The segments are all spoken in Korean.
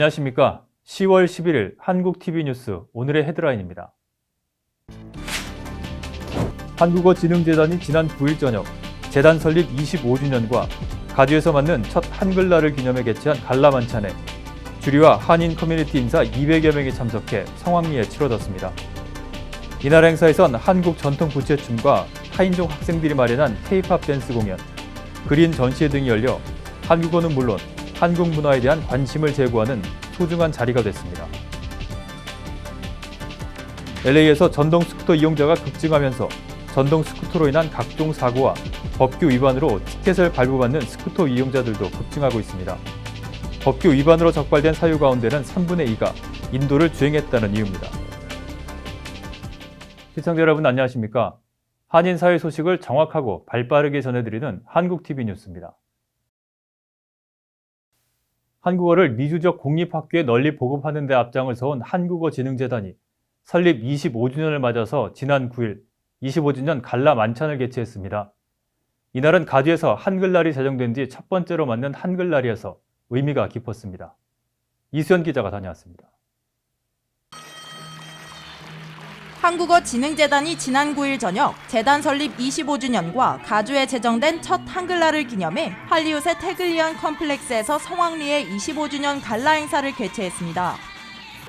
안녕하십니까. 10월 11일 한국 TV 뉴스 오늘의 헤드라인입니다. 한국어진흥재단이 지난 9일 저녁 재단 설립 25주년과 가주에서 맞는 첫 한글날을 기념해 개최한 갈라 만찬에 주리와 한인 커뮤니티 인사 200여 명이 참석해 성황리에 치러졌습니다. 이날 행사에선 한국 전통 부채춤과 타인종 학생들이 마련한 K-팝 댄스 공연, 그린 전시회 등이 열려 한국어는 물론 한국 문화에 대한 관심을 제고하는 소중한 자리가 됐습니다. LA에서 전동 스쿠터 이용자가 급증하면서 전동 스쿠터로 인한 각종 사고와 법규 위반으로 티켓을 발부받는 스쿠터 이용자들도 급증하고 있습니다. 법규 위반으로 적발된 사유 가운데는 3분의 2가 인도를 주행했다는 이유입니다. 시청자 여러분 안녕하십니까? 한인 사회 소식을 정확하고 발빠르게 전해드리는 한국TV 뉴스입니다. 한국어를 미주적 공립학교에 널리 보급하는 데 앞장을 서온 한국어진흥재단이 설립 25주년을 맞아서 지난 9일 25주년 갈라 만찬을 개최했습니다. 이날은 가주에서 한글날이 제정된 뒤첫 번째로 맞는 한글날이어서 의미가 깊었습니다. 이수연 기자가 다녀왔습니다. 한국어진흥재단이 지난 9일 저녁 재단 설립 25주년과 가주에 제정된 첫 한글날을 기념해 할리우드의 태글리언 컴플렉스에서 성황리에 25주년 갈라 행사를 개최했습니다.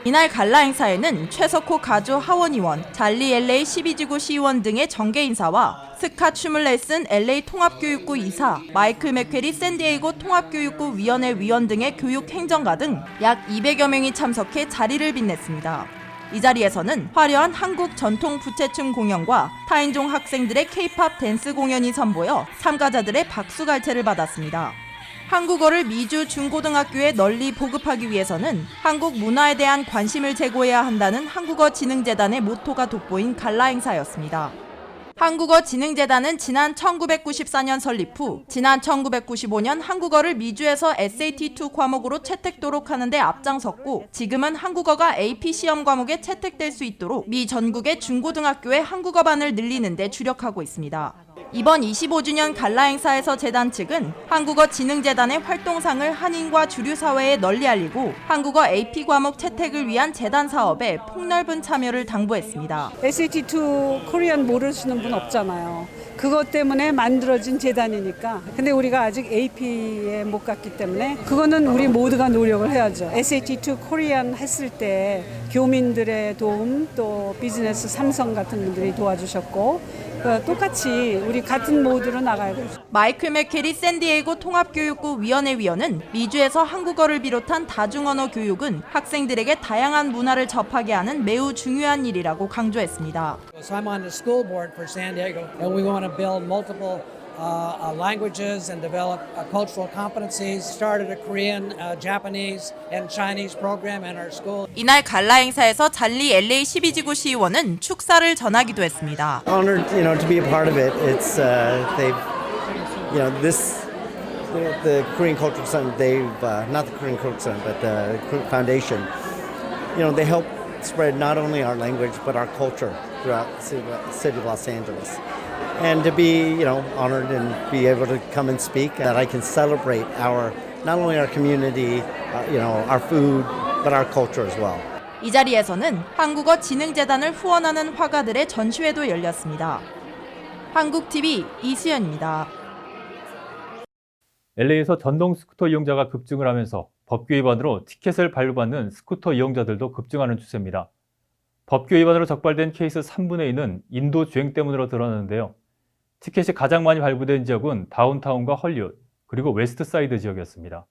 이날 갈라 행사에는 최석호 가주 하원의원, 잘리 LA 12지구 시의원 등의 정계 인사와 스카 춤을 레슨 LA 통합교육부 이사, 마이클 맥퀘리 샌디에이고 통합교육부 위원회 위원 등의 교육 행정가 등 약 200여 명이 참석해 자리를 빛냈습니다. 이 자리에서는 화려한 한국 전통 부채춤 공연과 타인종 학생들의 K-팝 댄스 공연이 선보여 참가자들의 박수갈채를 받았습니다. 한국어를 미주 중고등학교에 널리 보급하기 위해서는 한국 문화에 대한 관심을 제고해야 한다는 한국어진흥재단의 모토가 돋보인 갈라 행사였습니다. 한국어진흥재단은 지난 1994년 설립 후 지난 1995년 한국어를 미주에서 SAT2 과목으로 채택도록 하는데 앞장섰고 지금은 한국어가 AP 시험 과목에 채택될 수 있도록 미 전국의 중고등학교의 한국어반을 늘리는 데 주력하고 있습니다. 이번 25주년 갈라 행사에서 재단 측은 한국어진흥재단의 활동상을 한인과 주류 사회에 널리 알리고 한국어 AP 과목 채택을 위한 재단 사업에 폭넓은 참여를 당부했습니다. SAT2 코리안 모르시는 분 없잖아요. 그것 때문에 만들어진 재단이니까. 근데 우리가 아직 AP에 못 갔기 때문에 그거는 우리 모두가 노력을 해야죠. SAT2 코리안 했을 때 교민들의 도움 또 비즈니스 삼성 같은 분들이 도와주셨고 그 똑같이 우리 같은 모드로 나가야 되죠. 마이클 맥케리 샌디에이고 통합교육부 위원회 위원은 미주에서 한국어를 비롯한 다중언어 교육은 학생들에게 다양한 문화를 접하게 하는 매우 중요한 일이라고 강조했습니다. So I'm on the school board for San Diego, and we want to build multiple uh, uh, languages and develop uh, cultural competencies. Started a Korean, uh, Japanese, and Chinese program in our school. 이날 갈라 행사에서 잘리 LA 12지구 시의원은 축사를 전하기도 했습니다. honored, you know, to be a part of it. It's uh, they've, you know, this the, the Korean Cultural Center. They've uh, not the Korean Cultural Center, but the Korean Foundation. You know, they help spread not only our language but our culture throughout the city of- city of Los Angeles. And to be, you know, honored and be able to come and speak, that I can celebrate our not only our community, uh, you know, our food, but our culture as well. 이 자리에서는 한국어 진흥재단을 후원하는 화가들의 전시회도 열렸습니다. 한국TV 이수연입니다. LA에서 전동 스쿠터 이용자가 급증을 하면서 법규 위반으로 티켓을 발부받는 스쿠터 이용자들도 급증하는 추세입니다. 법규 위반으로 적발된 케이스 3분의 2는 인도 주행 때문으로 드러나는데요. 티켓이 가장 많이 발부된 지역은 다운타운과 헐리우드, 그리고 웨스트사이드 지역이었습니다.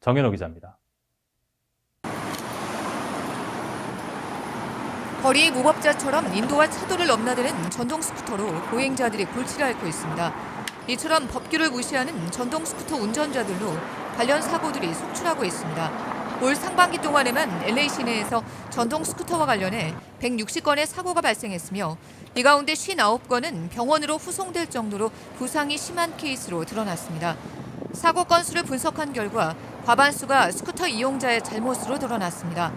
정현호 기자입니다. 거리 무법자처럼 인도와 차도를 넘나드는 전동 스쿠터로 보행자들이 골치를 앓고 있습니다. 이처럼 법규를 무시하는 전동 스쿠터 운전자들로 관련 사고들이 속출하고 있습니다. 올 상반기 동안에만 LA 시내에서 전동 스쿠터와 관련해 160건의 사고가 발생했으며 이 가운데 59건은 병원으로 후송될 정도로 부상이 심한 케이스로 드러났습니다. 사고 건수를 분석한 결과 과반수가 스쿠터 이용자의 잘못으로 드러났습니다.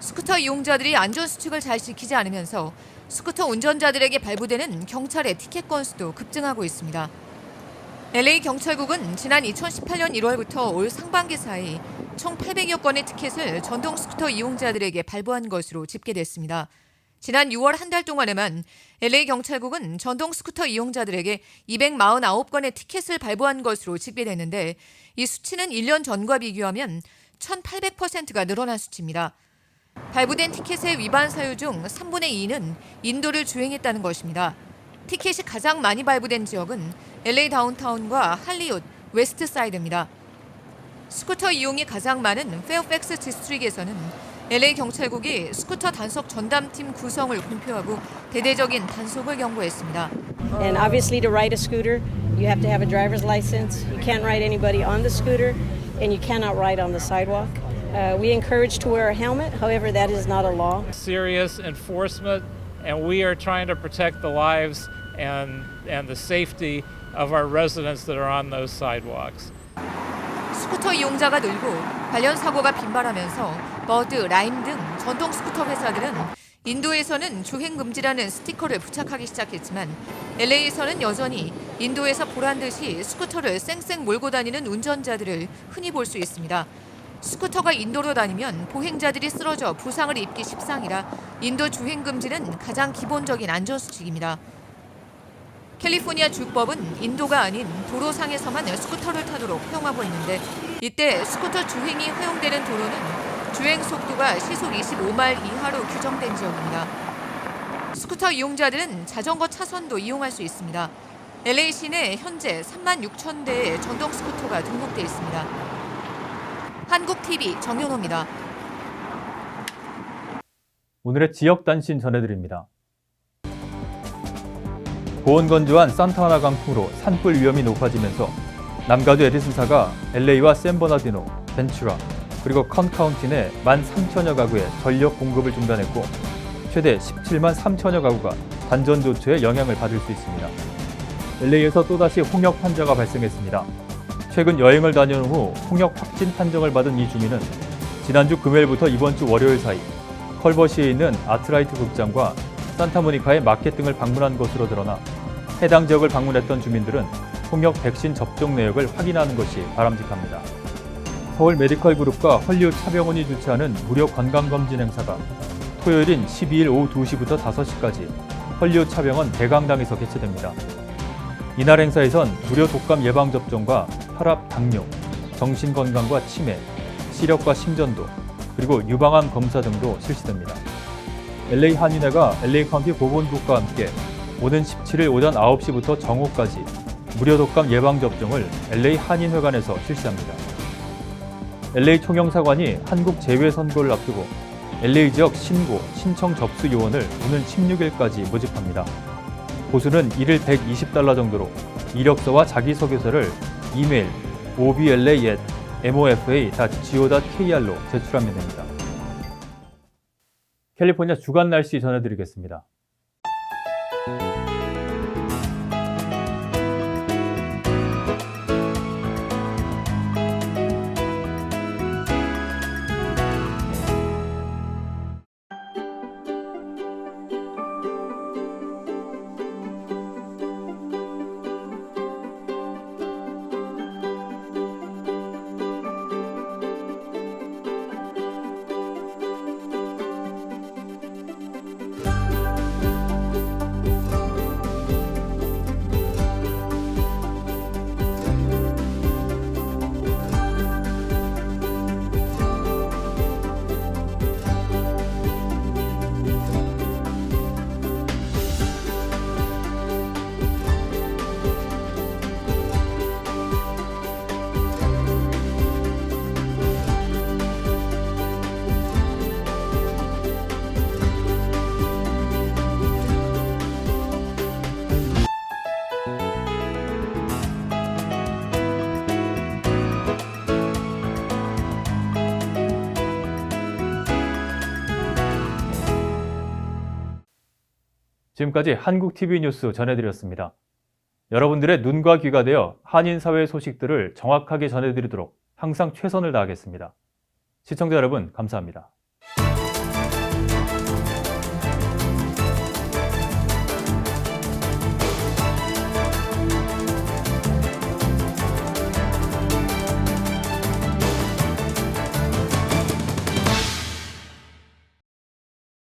스쿠터 이용자들이 안전수칙을 잘 지키지 않으면서 스쿠터 운전자들에게 발부되는 경찰의 티켓 건수도 급증하고 있습니다. LA 경찰국은 지난 2018년 1월부터 올 상반기 사이 총 800여 건의 티켓을 전동 스쿠터 이용자들에게 발부한 것으로 집계됐습니다. 지난 6월 한 달 동안에만 LA 경찰국은 전동 스쿠터 이용자들에게 249건의 티켓을 발부한 것으로 집계됐는데 이 수치는 1년 전과 비교하면 1,800%가 늘어난 수치입니다. 발부된 티켓의 위반 사유 중 3분의 2는 인도를 주행했다는 것입니다. 티켓이 가장 많이 발부된 지역은 LA 다운타운과 할리우드, 웨스트 사이드입니다. 스쿠터 이용이 가장 많은 페어팩스 디스트릭에서는 LA 경찰국이 스쿠터 단속 전담팀 구성을 공표하고 대대적인 단속을 경고했습니다. And obviously, to ride a scooter, you have to have a driver's license. You can't ride anybody on the scooter, and you cannot ride on the sidewalk. Uh, we encourage to wear a helmet. However, that is not a law. serious enforcement, and we are trying to protect the lives and, and the safety of our residents that are on those sidewalks. 스쿠터 이용자가 늘고 관련 사고가 빈발하면서 버드, 라임 등 전동 스쿠터 회사들은 인도에서는 주행 금지라는 스티커를 부착하기 시작했지만 LA에서는 여전히 인도에서 보란 듯이 스쿠터를 쌩쌩 몰고 다니는 운전자들을 흔히 볼 수 있습니다. 스쿠터가 인도로 다니면 보행자들이 쓰러져 부상을 입기 십상이라 인도 주행 금지는 가장 기본적인 안전 수칙입니다. 캘리포니아 주법은 인도가 아닌 도로상에서만 스쿠터를 타도록 허용하고 있는데 이때 스쿠터 주행이 허용되는 도로는 주행 속도가 시속 25마일 이하로 규정된 지역입니다. 스쿠터 이용자들은 자전거 차선도 이용할 수 있습니다. LA 시내 현재 3만 6천 대의 전동 스쿠터가 등록돼 있습니다. 한국 TV 정현호입니다. 오늘의 지역 단신 전해드립니다. 고온건조한 산타하나 강풍으로 산불 위험이 높아지면서 남가주 에디슨사가 LA와 샌버나디노, 벤츄라, 그리고 컨 카운티 내 13,000여 가구에 전력 공급을 중단했고 최대 17만 3천여 가구가 단전 조처에 영향을 받을 수 있습니다. LA에서 또다시 홍역 환자가 발생했습니다. 최근 여행을 다녀온 후 홍역 확진 판정을 받은 이 주민은 지난주 금요일부터 이번 주 월요일 사이 컬버시에 있는 아트라이트 극장과 산타모니카의 마켓 등을 방문한 것으로 드러나 해당 지역을 방문했던 주민들은 홍역 백신 접종 내역을 확인하는 것이 바람직합니다. 서울 메디컬 그룹과 헐리우드 차병원이 주최하는 무료 건강검진 행사가 토요일인 12일 오후 2시부터 5시까지 헐리우드 차병원 대강당에서 개최됩니다. 이날 행사에선 무료 독감 예방 접종과 혈압, 당뇨, 정신 건강과 치매, 시력과 심전도, 그리고 유방암 검사 등도 실시됩니다. LA 한인회가 LA 카운티 보건국과 함께 오는 17일 오전 9시부터 정오까지 무료 독감 예방 접종을 LA 한인회관에서 실시합니다. LA 총영사관이 한국 재외 선거를 앞두고 LA 지역 신고, 신청 접수 요원을 오는 16일까지 모집합니다. 보수는 1일 120달러 정도로 이력서와 자기소개서를 이메일 obla@mofa.go.kr로 제출하면 됩니다. 캘리포니아 주간 날씨 전해드리겠습니다. 지금까지 한국 TV 뉴스 전해드렸습니다. 여러분들의 눈과 귀가 되어 한인 사회 소식들을 정확하게 전해드리도록 항상 최선을 다하겠습니다. 시청자 여러분, 감사합니다.